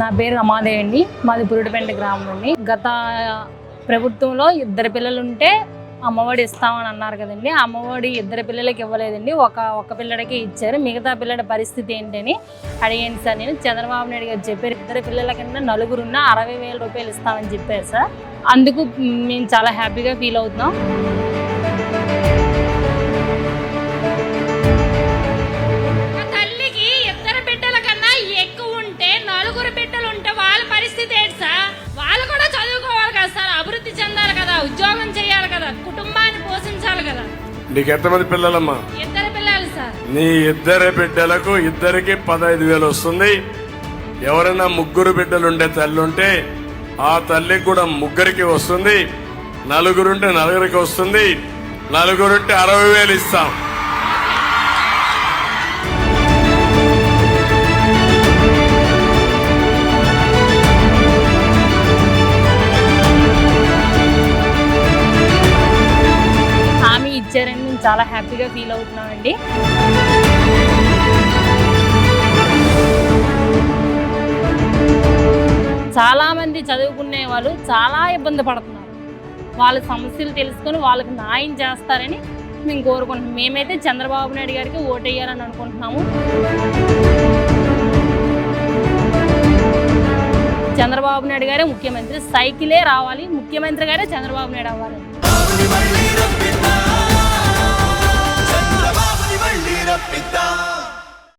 నా పేరు రమాదేవి అండి. మాది పురుడిపెంట గ్రామం అండి. గత ప్రభుత్వంలో ఇద్దరు పిల్లలు ఉంటే అమ్మఒడి ఇస్తామని అన్నారు కదండి. అమ్మఒడి ఇద్దరు పిల్లలకి ఇవ్వలేదండి. ఒక ఒక పిల్లడికి ఇచ్చారు. మిగతా పిల్లడి పరిస్థితి ఏంటని అడిగాను సార్ నేను. చంద్రబాబు నాయుడు గారు చెప్పారు ఇద్దరు పిల్లల కింద నలుగురున్న అరవై వేల రూపాయలు ఇస్తామని చెప్పారు సార్. అందుకు మేము చాలా హ్యాపీగా ఫీల్ అవుతున్నాం. బిడ్డలు ఉంటే వాళ్ళ పరిస్థితి ఏంటి సార్? వాళ్ళు కూడా చదువుకోవాలి కదా సార్ అభివృద్ధి చెందాలి కదా ఉద్యోగం చేయాలి కదా కుటుంబాన్ని పోషించాలి కదా. నీకు ఎంతమంది పిల్లలమ్మా? ఇద్దరు పిల్లలు సార్. నీ ఇద్దరి బిడ్డలకు ఇద్దరికి పదహైదు వేలు వస్తుంది. ఎవరైనా ముగ్గురు బిడ్డలు ఉండే తల్లి ఉంటే ఆ తల్లికి కూడా ముగ్గురికి వస్తుంది. నలుగురుంటే నలుగురికి వస్తుంది. నలుగురుంటే అరవై వేలు ఇస్తాం. ఇచ్చారని మేము చాలా హ్యాపీగా ఫీల్ అవుతున్నామండి చాలామంది చదువుకునే వాళ్ళు చాలా ఇబ్బంది పడుతున్నారు. వాళ్ళ సమస్యలు తెలుసుకొని వాళ్ళకి న్యాయం చేస్తారని మేము కోరుకుంటున్నాం. మేమైతే చంద్రబాబు నాయుడు గారికి ఓటేయాలని అనుకుంటున్నాము. చంద్రబాబు నాయుడు గారే ముఖ్యమంత్రి. సైకిలే రావాలి. ముఖ్యమంత్రి గారే చంద్రబాబు నాయుడు అవ్వాలి.